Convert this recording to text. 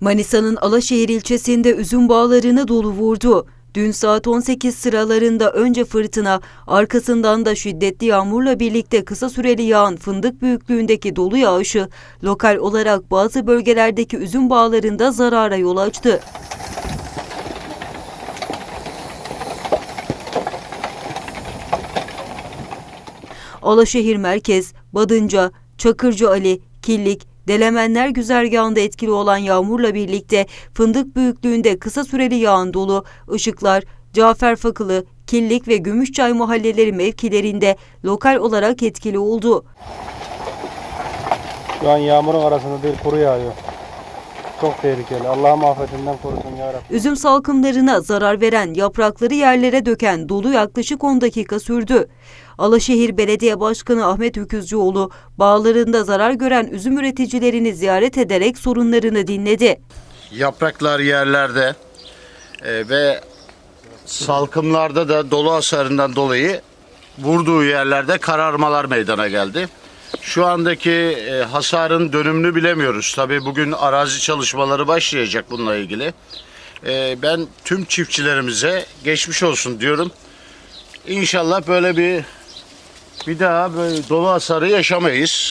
Manisa'nın Alaşehir ilçesinde üzüm bağlarını dolu vurdu. Dün saat 18 sıralarında önce fırtına, arkasından da şiddetli yağmurla birlikte kısa süreli yağan fındık büyüklüğündeki dolu yağışı lokal olarak bazı bölgelerdeki üzüm bağlarında zarara yol açtı. Alaşehir Merkez, Badınca, Çakırcı Ali, Killik, Delemenler güzergahında etkili olan yağmurla birlikte fındık büyüklüğünde kısa süreli yağan dolu, ışıklar, Cafer Fakılı, Killik ve Gümüşçay mahalleleri mevkilerinde lokal olarak etkili oldu. Şu an yağmurun arasında değil kuru yağıyor. Çok tehlikeli. Allah'ım afetinden korusun ya Rabbi. Üzüm salkımlarına zarar veren, yaprakları yerlere döken dolu yaklaşık 10 dakika sürdü. Alaşehir Belediye Başkanı Ahmet Öküzcüoğlu, bağlarında zarar gören üzüm üreticilerini ziyaret ederek sorunlarını dinledi. yapraklar yerlerde e, ve salkımlarda da dolu hasarından dolayı vurduğu yerlerde kararmalar meydana geldi. Şu andaki e, hasarın dönümünü bilemiyoruz. Tabii bugün arazi çalışmaları başlayacak bununla ilgili. E, ben tüm çiftçilerimize geçmiş olsun diyorum. İnşallah böyle bir bir daha böyle dolu hasarı yaşamayız.